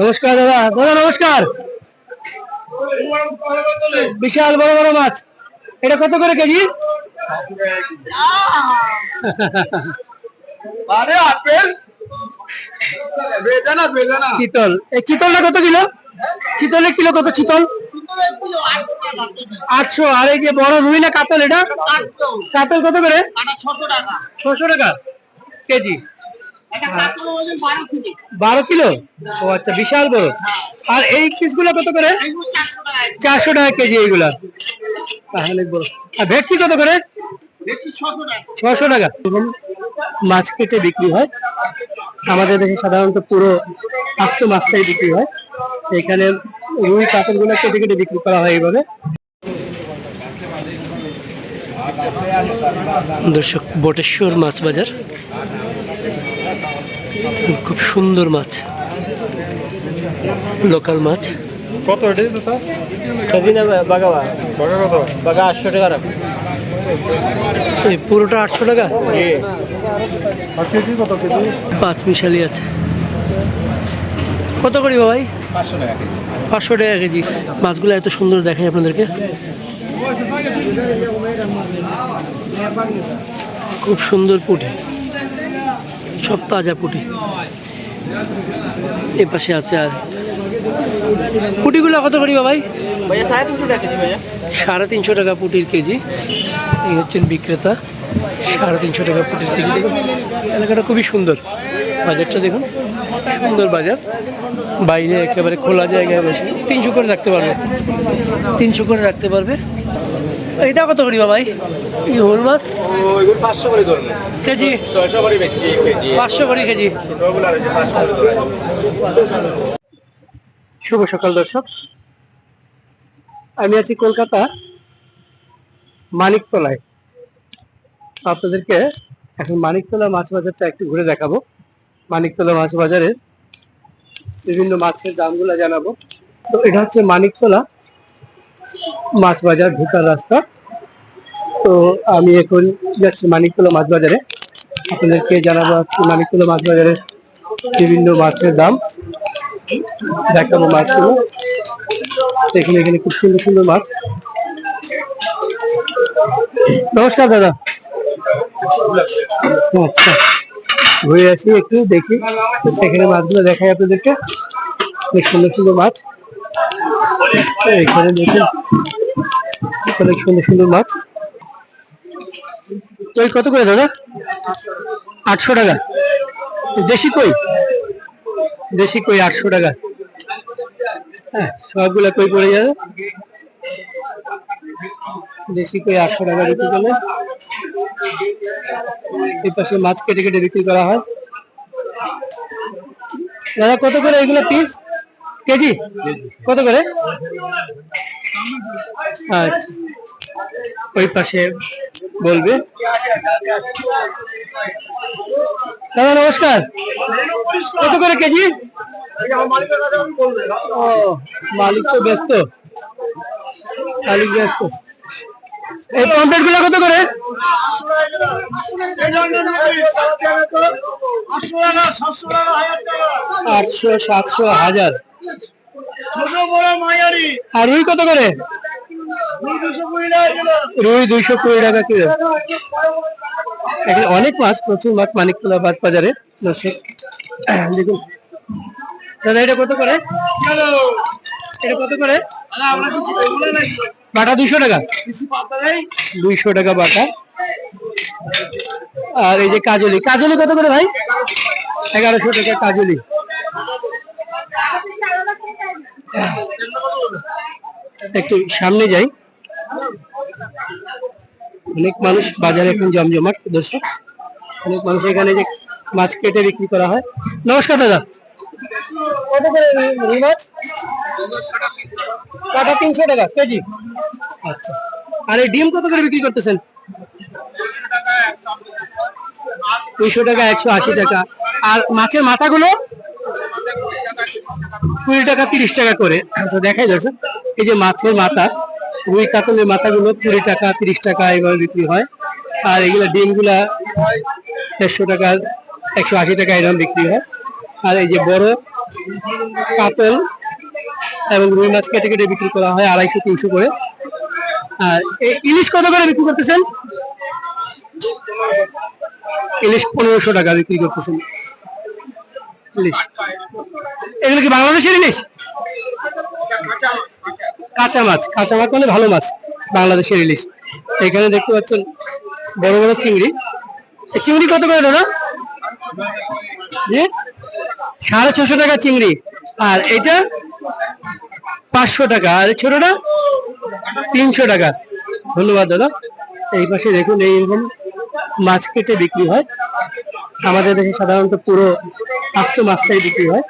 নমস্কার দাদা। দাদা নমস্কার। বিশাল বড় বড় মাছ। এটা কত করে কেজি? চিতল। এই চিতলটা কত কিলো? চিতলের কিলো কত চিতল? আটশো। আর এই যে বড় রুই না কাতল এটা? কাতল কত করে? ছশো টাকা কেজি। বারো কিলো। ও আচ্ছা বিশাল বড়। আর এই পিসগুলো কত করে? চারশো টাকা কেজি। এইগুলা। অনেক বড়। আর ভেটকি কত করে? ছশো টাকা। মাছ কেটে বিক্রি হয়। আমাদের দেশে সাধারণত পুরো আস্ত মাছটাই বিক্রি হয়। এখানে রুই কাতলগুলো কেটে কেটে বিক্রি করা হয় এইভাবে। দর্শক বটেশ্বর মাছ বাজার। খুব সুন্দর মাছ। লোকাল মাছ। কত এটা স্যার? কত? বাগা আটশো টাকা রাখ। এই পুরোটা আটশো টাকা? পাঁচ মিশালি আছে। কত করি ভাই টাকা পাঁচশো টাকা কেজি। মাছগুলো এত সুন্দর দেখায় আপনাদেরকে। খুব সুন্দর পুঁটি। সব তাজা পুটি। এ পাশে আছে আর। পুটিগুলো কত করি বাবাই? সাড়ে তিনশো টাকা পুটির কেজি। এই হচ্ছেন বিক্রেতা। সাড়ে তিনশো টাকা পুটির কেজি। দেখুন এলাকাটা খুবই সুন্দর। বাজারটা দেখুন সুন্দর বাজার। বাইরে একেবারে খোলা জায়গায় বসে। তিনশো করে রাখতে পারবে। তিনশো করে রাখতে পারবে। এটা কত করি বাবাই? এই হোল মাছ? ওইগুলো পাঁচশো করে ধরুন। কেজি? ছয়শো করে কেজি। পাঁচশো করে কেজি। ছোটগুলো পাঁচশো করে শুভ সকাল দর্শক। আমি আছি কলকাতা মানিকতলায়। আপনাদেরকে এখন মানিকতলা মাছ বাজারটা একটু ঘুরে দেখাবো। মানিকতলা মাছ বাজারের বিভিন্ন মাছের দামগুলো জানাব। তো এটা হচ্ছে মানিকতলা মাছ বাজার ঢোকার রাস্তা। তো আমি এখন যাচ্ছি মানিকতলা মাছ বাজারে আপনাদেরকে জানাব মানিকতলা মাছ বাজারের বিভিন্ন মাছের দাম। দেখাবো মাছগুলো। এখানে এখানে খুব সুন্দর সুন্দর মাছ। নমস্কার, দাদা। আচ্ছা ঘুরে আসি একটু, দেখি। এখানে মাছগুলো দেখাই আপনাদেরকে। বেশ সুন্দর সুন্দর মাছ। এখানে দেখুন, অনেক সুন্দর সুন্দর মাছ। কই, কত করে দাদা? আটশো টাকা। দেশি কই? দেশি কই, আটশো টাকা। হ্যাঁ সবগুলা কই পড়ে যাবে? দেশি কই, আটশো টাকা বিক্রি করলে। এই পাশে মাছ কেটে কেটে বিক্রি করা হয়। দাদা, কত করে এগুলো পিস কেজি? কত করে? আচ্ছা ওই পাশে বলবে। দাদা, নমস্কার। কত করে কেজি? ও, মালিক তো ব্যস্ত। মালিক ব্যস্ত। এই পম্পলেটগুলো কত করে? আটশো, সাতশো, হাজার। আর রুই কত করে? রুই দুইশো কুড়ি টাকা কিলো। এখানে অনেক মাছ প্রচুর মাছ মানিকতলা বাদ বাজারে। দেখুন। দাদা এটা কত করে? এটা কত করে? বাটা দুইশো টাকা। দুইশো টাকা বাটা। আর এই যে কাজলি কাজলি কত করে ভাই? এগারোশো টাকা কাজলি। একটু সামনে যাই। অনেক মানুষ বাজারে এখন জমজমাট দর্শক অনেক মানুষ এখানে যে মাছ কেটে বিক্রি করা হয়। নমস্কার দাদা। মাছ? তিনশো টাকা কেজি। আচ্ছা। আর এই ডিম কত করে বিক্রি করতেছেন? দুইশো টাকা, একশো আশি টাকা। আর মাছের মাথাগুলো? কুড়ি টাকা, তিরিশ টাকা করে। তো দেখাই যাচ্ছে। এই যে মাছের মাথা, রুই কাতলের মাথাগুলো কুড়ি টাকা, তিরিশ টাকা এইভাবে বিক্রি হয়। আর এগুলা ডিমগুলা দেড়শো টাকা, একশো আশি টাকা এরকম বিক্রি হয়। আর এই যে বড় কাতল এবং রুই মাছ কেটে কেটে বিক্রি করা হয় আড়াইশো, তিনশো করে। আর এই ইলিশ কত করে বিক্রি করতেছেন? ইলিশ পনেরোশো টাকা বিক্রি করতেছেন। ইলিশ এগুলো কি বাংলাদেশের ইলিশ কাঁচা মাছ। কাঁচা মাছ মানে ভালো মাছ, বাংলাদেশের ইলিশ এখানে দেখতে পাচ্ছেন বড় বড় চিংড়ি। চিংড়ি কত করে দাদা? সাড়ে ছশো টাকা চিংড়ি। আর এটা পাঁচশো টাকা। আর ছোটটা তিনশো টাকা। ধন্যবাদ দাদা। এই পাশে দেখুন এইরকম মাছ কেটে বিক্রি হয়। আমাদের দেশে সাধারণত পুরো আস্ত মাছটাই বিক্রি হয়।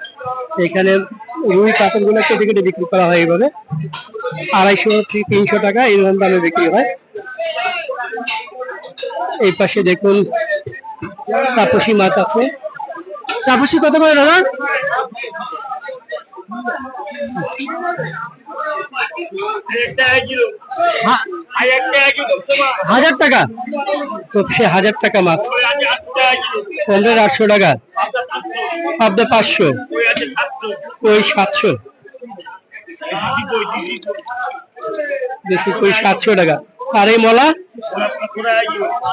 এখানে রুই কাতলগুলো কেটে কেটে বিক্রি করা হয় এইভাবে। আড়াইশো থেকে তিনশো টাকা এরকম দামে বিক্রি হয়। এই পাশে দেখুন তাপসী মাছ আছে। তাপসী কত করে দাদা? হাজার টাকা। তো সে হাজার টাকা মাছ। পনেরো আটশো টাকা। পাবদা পাঁচশো। ওই সাতশো? বেশি ওই সাতশো টাকা। আর এই মলা,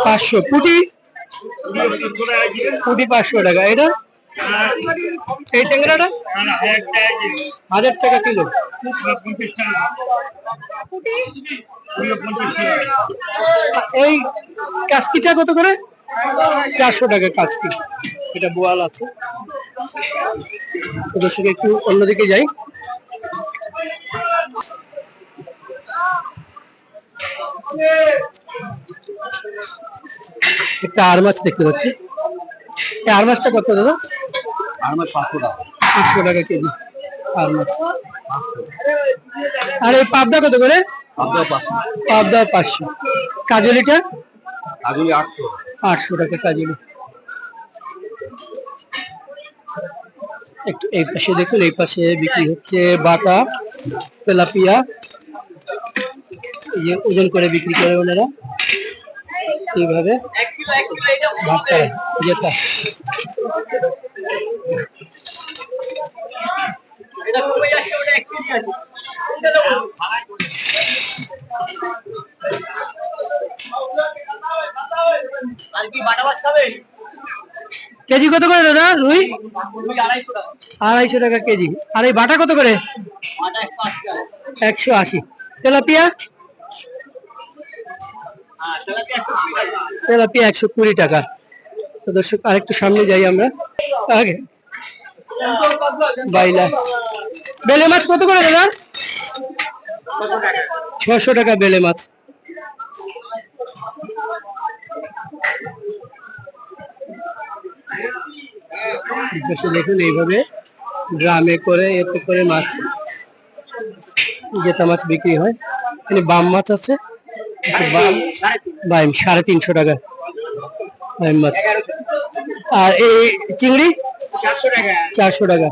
পাঁচশো। পুটি? পুটি পাঁচশো টাকা। এটা? এই ট্যাংরাটা? হাজার টাকা কিলো। এই কাসকিটা কত করে? চারশো টাকা কাসকি এটা বোয়াল আছে। দর্শক একটু অন্যদিকে যাই। একটা আর মাছ দেখতে পাচ্ছি। আর মাছটা কত দাদা? আমার পাঁচশো টাকা। পাঁচশো টাকা কেজি আর মাছ। আর এই পাবদা কত করে? আপনার পাঁচশো। পাবদা পাঁচশো। কাজলিটা আগুলি আটশো। আটশো টাকা কাজলি একটু এই পাশে দেখুন এই পাশে বিক্রি হচ্ছে বাটা তেলাপিয়া। যে ওজন করে বিক্রি করে ওনারা। এইভাবে ভাগ করে যেটা আর কেজি কত করে দাদা রুই? আড়াইশো টাকা। কেজি। আর এই বাটা কত করে? একশো আশি তেলাপিয়া? হ্যাঁ তেলাপিয়া একশো কুড়ি টাকা। দর্শক আরেকটু সামনে যাই আমরা। আগে। বাইলা। বেলে মাছ কত করে দাদা? ছশো টাকা বেলে মাছ। দেখুন, এইভাবে ড্রামে করে এতে করে মাছ জেতা মাছ বিক্রি হয়। এখানে বাম মাছ আছে একটু বাম সাড়ে তিনশো টাকা মাছ। আর এই চিংড়ি, চারশো টাকা।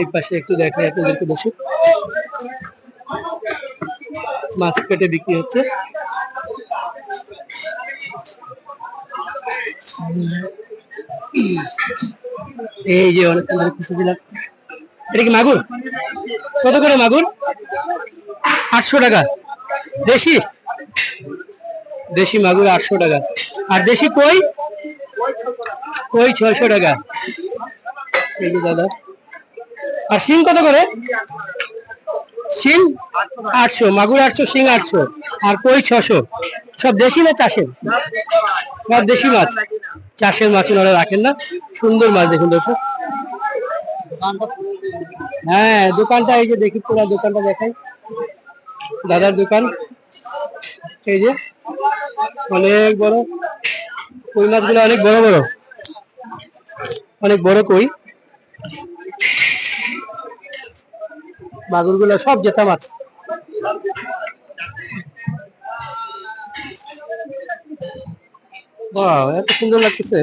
এই পাশে একটু দেখাই আপনাদেরকে বসে। মাছ কেটে বিক্রি হচ্ছে। এই যে অনেকক্ষণ ধরে খুঁজে দিলাম। এটা কি মাগুর? কত করে মাগুর? আটশো টাকা। দেশি? দেশি মাগুর আটশো টাকা। আর দেশি কই? কই ছয়শো টাকা। এই যে দাদা। আর শিং কত করে? শিং আটশো, মাগুর আটশো, শিং আটশো। আর কই ছশো সব দেশি না চাষের? সব দেশি মাছ। চাষের মাছ ওনারা রাখেন না। সুন্দর মাছ দেখুন দর্শক। হ্যাঁ দোকানটা এই যে দেখি, পুরো দোকানটা দেখাই। দাদার দোকান। এই যে অনেক বড় কই মাছগুলো? অনেক বড় বড়। অনেক বড় কই। মাগুরগুলো সব জেতা মাছ। বাহ এত সুন্দর লাগতেছে।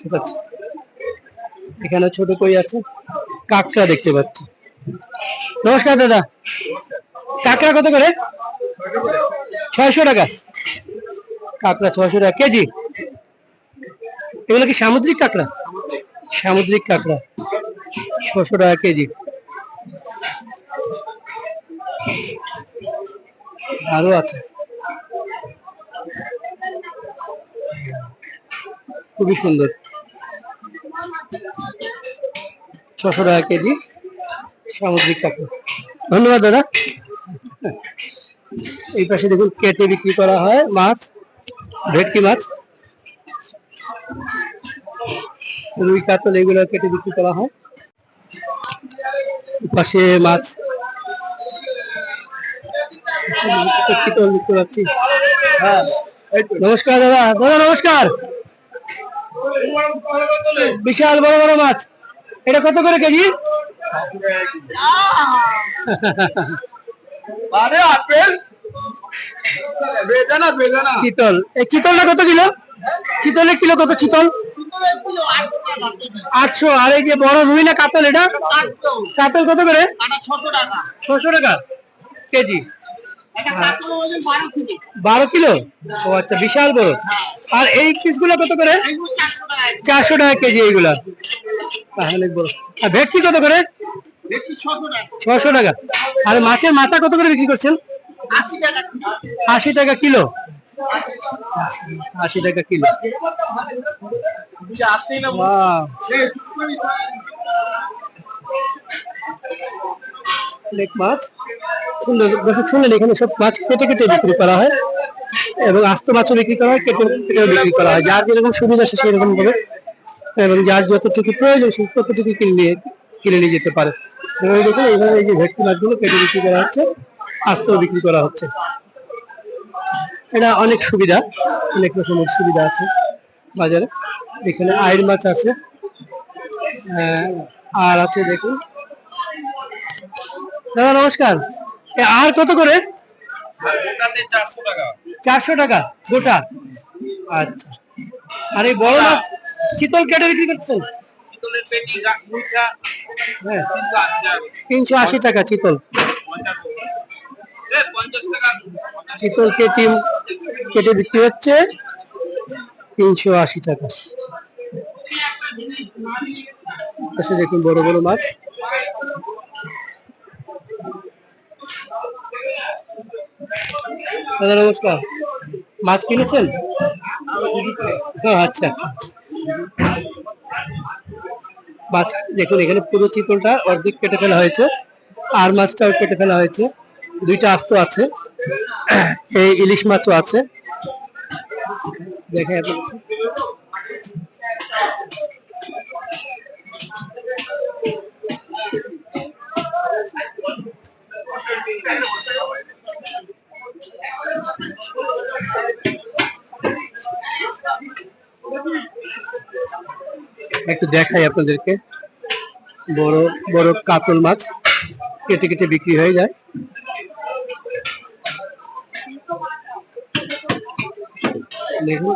ছোট এখানে ছোট কই আছে? কাঁকড়া দেখতে পাচ্ছি। নমস্কার, দাদা। কাঁকড়া কত করে? ছয়শো টাকা। কাঁকড়া ছশো টাকা। কেজি? এগুলো কি সামুদ্রিক কাঁকড়া? সামুদ্রিক কাঁকড়া। ছশো টাকা কেজি। আরও আছে। খুবই সুন্দর। ছশো টাকা কেজি সামুদ্রিক কাপড় ধন্যবাদ, দাদা। এই পাশে দেখুন, কেটে বিক্রি করা হয় মাছ, ভেটকি মাছ। রুই, কাতল, এগুলো কেটে বিক্রি করা হয়। পাশে মাছ চিতল দেখতে পাচ্ছি হ্যাঁ নমস্কার দাদা দাদা নমস্কার বিশাল বড় বড় মাছ এটা কত করে কেজি আরে আপেল বেদানা বেদানা চিতল এই চিতলটা কত কিলো চিতলের কিলো কত চিতল আটশো আর এই যে বড় রুই না কাতল এটা কাতল কত করে ছশো টাকা ছশো টাকা কেজি বারো কিলো। ও আচ্ছা বিশাল বড়। আর এই পিসগুলো কত করে? চারশো টাকা কেজি। এইগুলা। তাহলে বড়। আর ভেটকি কত করে? ছশো টাকা। আর মাছের মাথা কত করে বিক্রি করছেন? আশি টাকা কিলো। আশি টাকা কিলো? মাছ। দর্শক শুনলেন, এখানে সব মাছ কেটে কেটে বিক্রি করা হয় এবং আস্ত মাছও বিক্রি করা হয়, কেটে কেটে বিক্রি করা হয়। যার যেরকম সুবিধা, সে সেরকম ভাবে এবং যার যতটুকু প্রয়োজন, সে ততটুকু কিনে কিনে নিয়ে যেতে পারে। দেখুন, এইভাবে এই যে ভেটকি মাছগুলো কেটে বিক্রি করা হচ্ছে, আস্তও বিক্রি করা হচ্ছে। এটা অনেক সুবিধা, অনেক রকমের সুবিধা আছে বাজারে। এখানে আয়ের মাছ আছে। আর আছে দেখুন। দাদা, নমস্কার। আর কত করে? চারশো টাকা, গোটা। আচ্ছা। আর এই বড় মাছ, চিতল কেটে বিক্রি মুখা হ্যাঁ। তিনশো আশি টাকা চিতল। চিতল কেটে কেটে বিক্রি হচ্ছে তিনশো আশি টাকা। দেখুন বড় বড় মাছ। দাদা নমস্কার। মাছ কিনেছেন? ও, আচ্ছা মাছ দেখুন এখানে পুরো চিতলটা অর্ধেক কেটে ফেলা হয়েছে আর মাছটাও কেটে ফেলা হয়েছে। দুইটা আস্ত আছে এই ইলিশ মাছও আছে। দেখে আপনাদের। একটু দেখাই আপনাদেরকে। বড় বড় কাতল মাছ কেটে কেটে বিক্রি হয়ে যায়। দেখুন।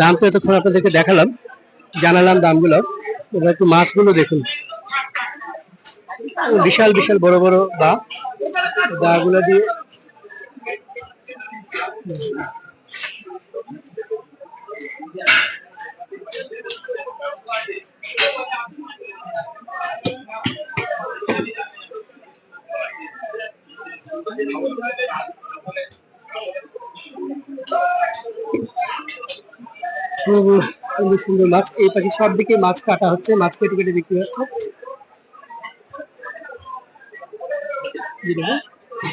দাম তো এতক্ষণ আপনাদেরকে দেখালাম, জানালাম দামগুলো। এবার একটু মাছগুলো দেখুন। বিশাল বিশাল বড় বড় দা দাগুলো দিয়ে সুন্দর সুন্দর মাছ। এই পাশে সব দিকে মাছ কাটা হচ্ছে, মাছ কেটে কেটে বিক্রি হচ্ছে।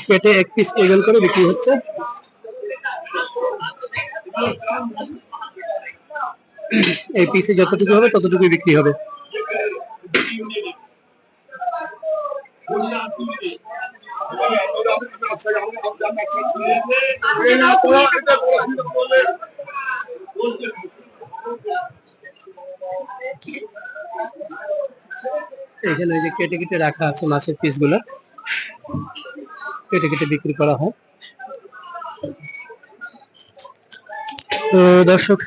কেটে এক পিস ওজন করে বিক্রি হচ্ছে। এই পিসে যতটুকু হবে ততটুকুই বিক্রি হবে। এখানে যে কেটে কেটে রাখা আছে মাছের পিস পিসগুলো। কেটে কেটে বিক্রি করা হয়। তো দর্শক,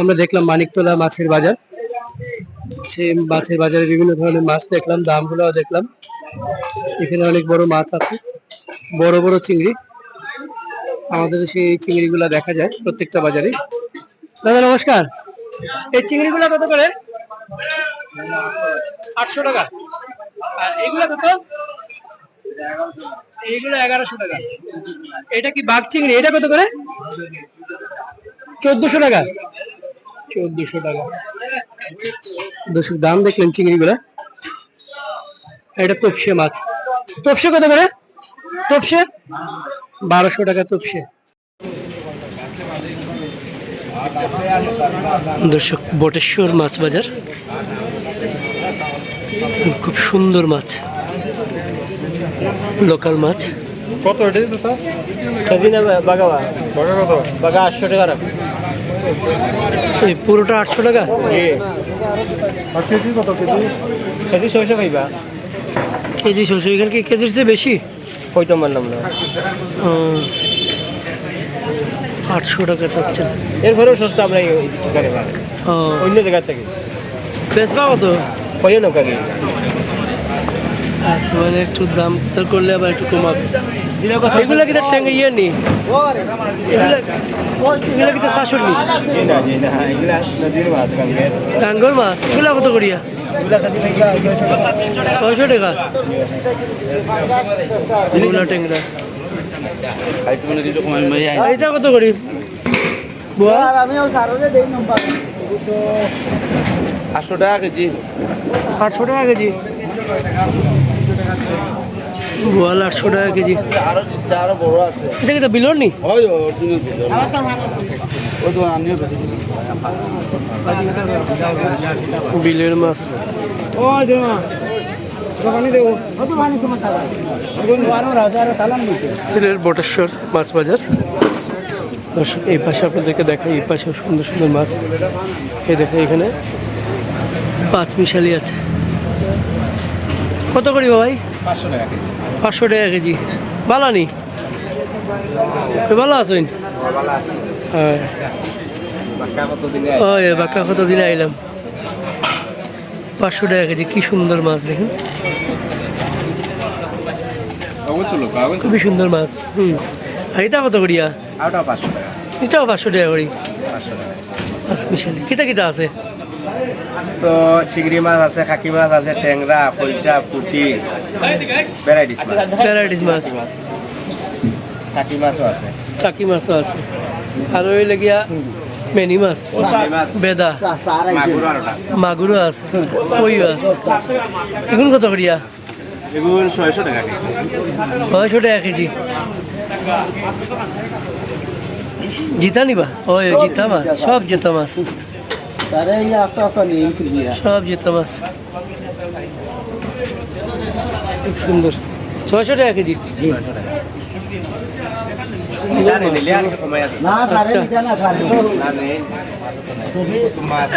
আমরা দেখলাম মানিকতলা মাছের বাজার। সেই মাছের বাজারে বিভিন্ন ধরনের মাছ দেখলাম দামগুলো দেখলাম। এখানে অনেক বড় মাছ আছে। বড় বড় চিংড়ি। আমাদের সেই চিংড়িগুলা দেখা যায় প্রত্যেকটা বাজারে। দাদা, নমস্কার। এই চিংড়িগুলা কত করে? আটশো টাকা। আর এগুলা কত? এইগুলো এগারোশো টাকা। এটা কি বাঘ চিংড়ি? এটা কত করে? চোদ্দশো টাকা। চোদ্দশো টাকা। দর্শক, দাম দেখলেন চিংড়িগুলা। এটা তপসে মাছ। তপসে কত করে? তপসে? বারোশো টাকা তপসে। দর্শক বটেশ্বর মাছ বাজার। খুব সুন্দর মাছ। লোকাল মাছ। কত বাগা আটশো টাকা রাখ। এই পুরোটা আটশো টাকা? কেজি কত? কেজি? কেজি ছয়শো পাইবা কেজি ছয়শো এখানে কি কেজির চেয়ে বেশি? কইতে পারলাম না আটশো টাকা চাচ্ছেন। এরপরেও সস্তা আমরা অন্য জায়গার থেকে। বেচবা কত? কইও নৌকা আচ্ছা মানে একটু দাম দর করলে আবার একটু কমাবে। এগুলা কি তার ইয়ে নি এগুলা এগুলা কি তার শাশুড়? নদীর মাছ। এগুলা কত করিয়া? ছয়শো টাকা। ট্যাংরা। মানে এটা কত করি? বুয়া? আটশো টাকা কেজি। আটশো টাকা কেজি। বোয়াল আটশো টাকা কেজি আরও আরও বড় আছে এটা কি তো বিলর নি আমিও বিলের মাছ ও দেমা সিলেট বটেশ্বর মাছ বাজার। দর্শক এই পাশে আপনাদেরকে দেখাই এই পাশেও সুন্দর সুন্দর মাছ। এই দেখো এখানে পাঁচ মিশালি আছে। কত করি ভাই পাঁচশো টাকা কেজি। টাকা নি ভালো আছেন? হ্যাঁ। বাক্কা কত দিনে আইলাম? পাঁচশো টাকা কেজি কি সুন্দর মাছ দেখুন। খুবই সুন্দর মাছ হুম। আর এটা কত করিয়া? টাকা। এটাও পাঁচশো টাকা করি। মাছ মিশালি কিতা কিতা আছে? তো চিংড়ি মাছ আছে খাকি মাছ আছে ট্যাংরা কইটা পুটি ভ্যারাইটিস মাছ। ভ্যারাইটিস মাছ। খাকি মাছও আছে। টাকি মাছও আছে। আর ওই লেগিয়া মেনি মাছ বেদা মাগুরও আছে. কইও আছে. এগুন কত করিয়া ছয়শো টাকা কেজি। জিতা নিবা? ওই জিতা মাছ সব জিতা মাছ। সব জিতা মাছ। খুব সুন্দর। ছয়শো টাকা কেজি।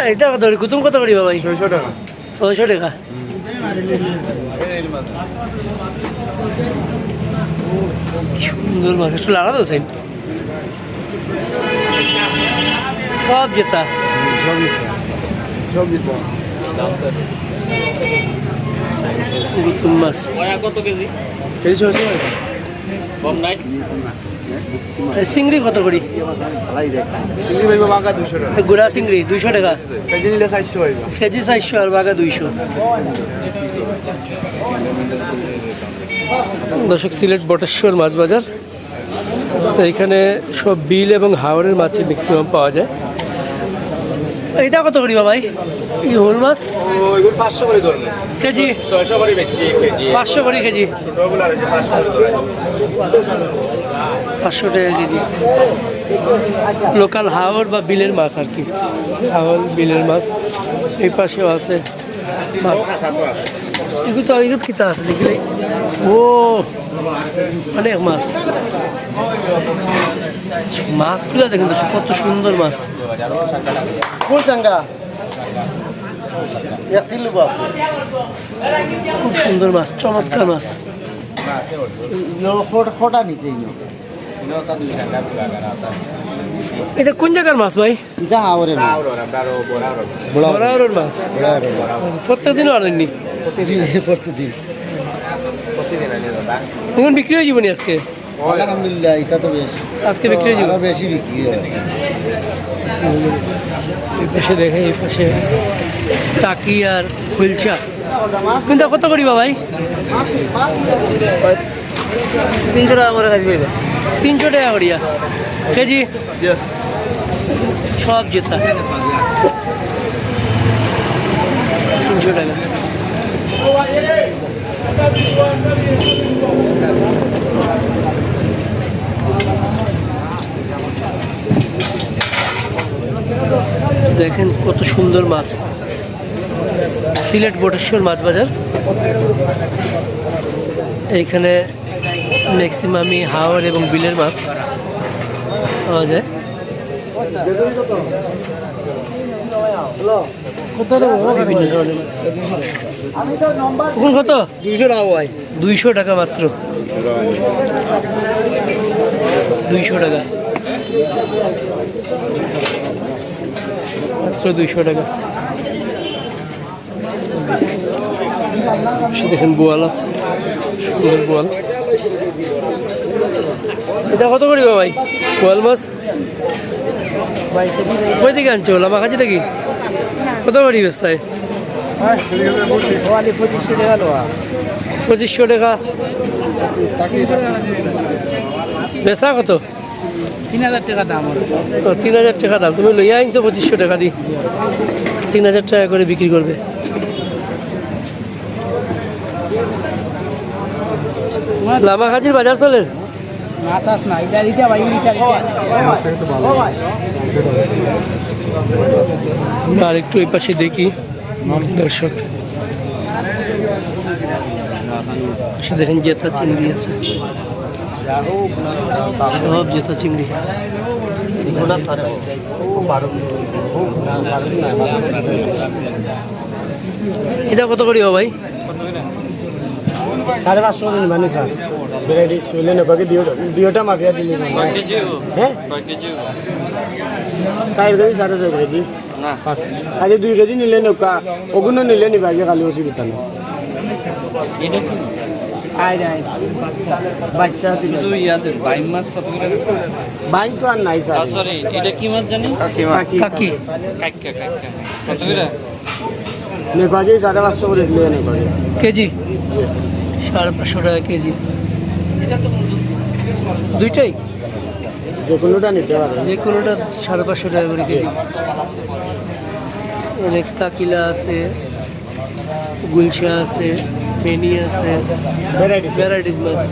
এটা কত কুতুম কত করি ভাই ছয়শো টাকা ছয়শো টাকা সুন্দর মাছ একটু লাগা তো সাইন সব জেতা গুতুম মাছ কেজি ছয়শো এই চিংড়ি কত করি? গুড়া চিংড়ি দুইশো টাকা। কেজি চারশো আর বাঘা দুইশো। দর্শক সিলেট বটেশ্বর মাছ বাজার। এইখানে সব বিল এবং হাওড়ের মাছই ম্যাক্সিমাম পাওয়া যায়। এইটা কত করি ভাই এই হোল মাছ? পাঁচশো করে কেজি? ছয়শো করে কেজি। পাঁচশো করে কেজি। পাঁচশো টাকা কেজি লোকাল হাওর বা বিলের মাছ আর কি। হাওর বিলের মাছ এই পাশেও আছে মাছ। এগুলো তো এগুলো কিতা আছে দেখলে ও অনেক মাছ। মাছগুলো দেখেন তো কত সুন্দর মাছ। খুব সুন্দর মাছ চমৎকার মাছ। খোটা নিচে ইনো এটা কোন জায়গার মাছ ভাই? ইটা আওরে না বরাবরের মাছ। প্রত্যেক দিনও আনেননি? প্রতিদিন এখন বিক্রি হয়ে যাবনি আজকে? আলহামদুলিল্লাহ এটা তো বেশ। আজকে বিক্রি হয়ে যাবে? বেশি বিক্রি এই পাশে দেখে এই পাশে। টাকি আর খুলছা। কিন্তু কত করিবা ভাই। তিনশো টাকা করে কাজ পাইবে তিনশো টাকা করিয়া। কেজি? সব জেতা। তিনশো টাকা। দেখেন কত সুন্দর মাছ। সিলেট বটেশ্বর মাছ বাজার। এইখানে ম্যাক্সিমামই হাওড় এবং বিলের মাছ পাওয়া যায়। কত? টাকা দুইশো টাকা মাত্র। দুইশো টাকা। দুইশো টাকা। সে দেখেন বোয়াল আছে, সুন্দর বোয়াল। এটা কত করিব ভাই? বোয়াল মাছ? কই থেকে আনছো লামাখাজি থেকে কত করি বেস্তায় পঁচিশশো টাকা। বেচা কত? তিন হাজার টাকা দাম তিন হাজার টাকা দাম। তুমি লইয়া আনছো পঁচিশশো টাকা দি। তিন হাজার টাকা করে বিক্রি করবে। লামা খাজির বাজার চলে? মাছ আস না এটা এটা ভাই এটা আর একটু এই পাশে দেখি দর্শক। দেখেন জেতা চিংড়ি আছে। সব জেতা চিংড়ি। এটা কত করি ভাই? সাড়ে পাঁচশো দিন মানে স্যার ভ্যারাইটিস হইলে নকাকে দুইটা মাফিয়া দিলি হ্যাঁ? চার কেজি সাড়ে চার কেজি। আজ দুই কেজি নিলে নৌকা ওগুলো নিলে নিবা আগে কালি অসুবিধা নেই। বাচ্চা বাইক তো আর নাই স্যার এটা কি মাছ জানি? সাড়ে পাঁচশো করে দিলে কেজি? সাড়ে পাঁচশো টাকা কেজি। দুইটাই? যে কোনোটা নিতে পারে যে কোনোটা সাড়ে পাঁচশো টাকা করে কেজি। অনেক কাকিলা আছে গুলশা আছে মেনি আছে ভ্যারাইটিস মাছ।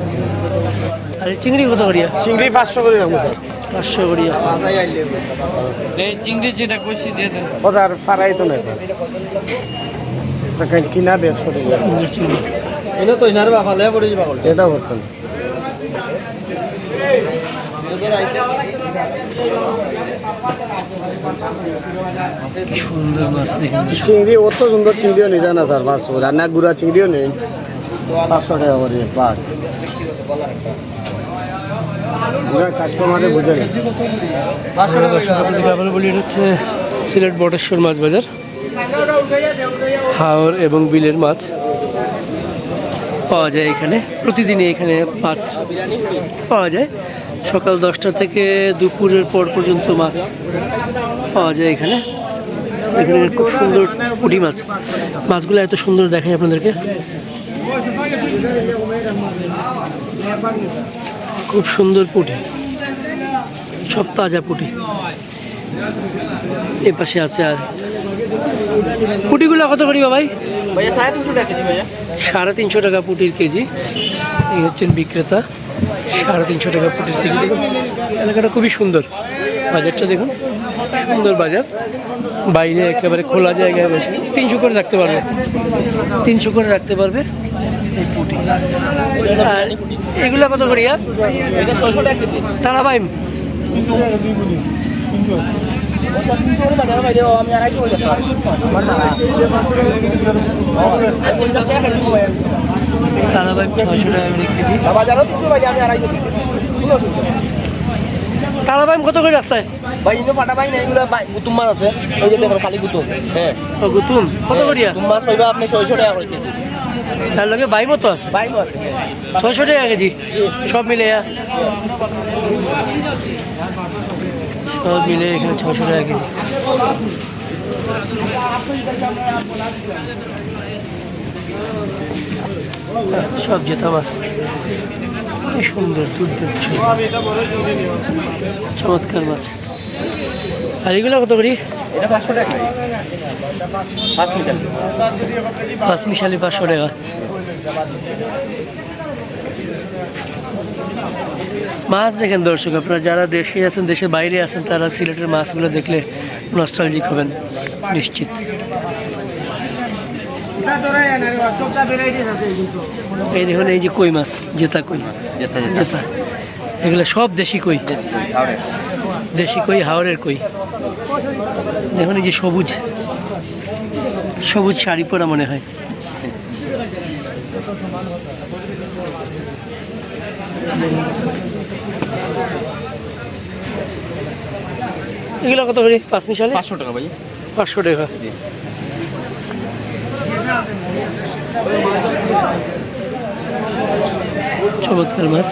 আর চিংড়ি কত করিয়া? চিংড়ি পাঁচশো করে রাখব স্যার। পাঁচশো করিয়া। চিংড়ি যেটা কষি দিয়ে দেন। ওটার ফারাই তো নাই স্যার। কিনা বেশ করে এটা তো ইনার বা ফালে পড়ে যাবা এটা হতো না কি সুন্দর মাছ দেখেন চিংড়ি অত সুন্দর চিংড়িও নেই জানা স্যার পাঁচশো আর গুড়া চিংড়িও নেই পাঁচশো টাকা করে পাক কাস্টমারে বুঝে বলি এটা হচ্ছে সিলেট বটেশ্বর মাছ বাজার। হাওর এবং বিলের মাছ পাওয়া যায় এখানে। প্রতিদিনই এখানে মাছ পাওয়া যায়। সকাল দশটা থেকে দুপুরের পর পর্যন্ত মাছ পাওয়া যায় এখানে। এখানে খুব সুন্দর পুঁটি মাছ। মাছগুলো এত সুন্দর দেখায় আপনাদেরকে। খুব সুন্দর পুঁটি। সব তাজা পুঁটি। এ পাশে আছে আর। পুঁটিগুলো কত করি বাবাই? সাড়ে তিনশো টাকা পুটির কেজি। এই হচ্ছেন বিক্রেতা। সাড়ে তিনশো টাকা পুটির কেজি দেখুন এলাকাটা খুবই সুন্দর। বাজারটা দেখুন সুন্দর বাজার। বাইরে একেবারে খোলা জায়গায় বসে। তিনশো করে রাখতে পারবে। তিনশো করে রাখতে পারবে আর এগুলো কত কেজি। তারা আমার পঞ্চাশ টাকা কেজি তারা ভাই ছয়শো টাকা। করে কেজি ভাই কত করে রাস্তায়? ভাই ইনো ফাটা ভাই না এগুলো ভাই গুতুম মাছ আছে। ওই যে দেখুন খালি গুতুম। হ্যাঁ। ও গুতুম? কত করিয়া? গুতুম মাছ পাইবা আপনি ছয়শো টাকা করে কেজি। তার লগে বাই মতো আছে। ছয়শো টাকা কেজি? সব মিলে সব মিলে এখানে ছশো টাকা কেজি। সব জেতা মাছ কি সুন্দর দুর্দান্ত চমৎকার মাছ। আর এগুলো কত করি? পাঁচ মিশালি পাঁচশো টাকা। মাছ দেখেন দর্শক আপনারা যারা দেশে আছেন দেশের বাইরে আছেন তারা সিলেটের মাছগুলো দেখলে নস্টালজিক হবেন নিশ্চিত। এই দেখুন এই যে কই মাছ জেতা কই। জেতা জেতা এগুলো সব দেশি কই। দেশি কই হাওড়ের কই। দেখুন এই যে সবুজ। সবুজ শাড়ি পরা মনে হয়। এগুলো কত করে? পাঁচ মিশালে? পাঁচশো টাকা ভাই। পাঁচশো টাকা। চমৎকার মাছ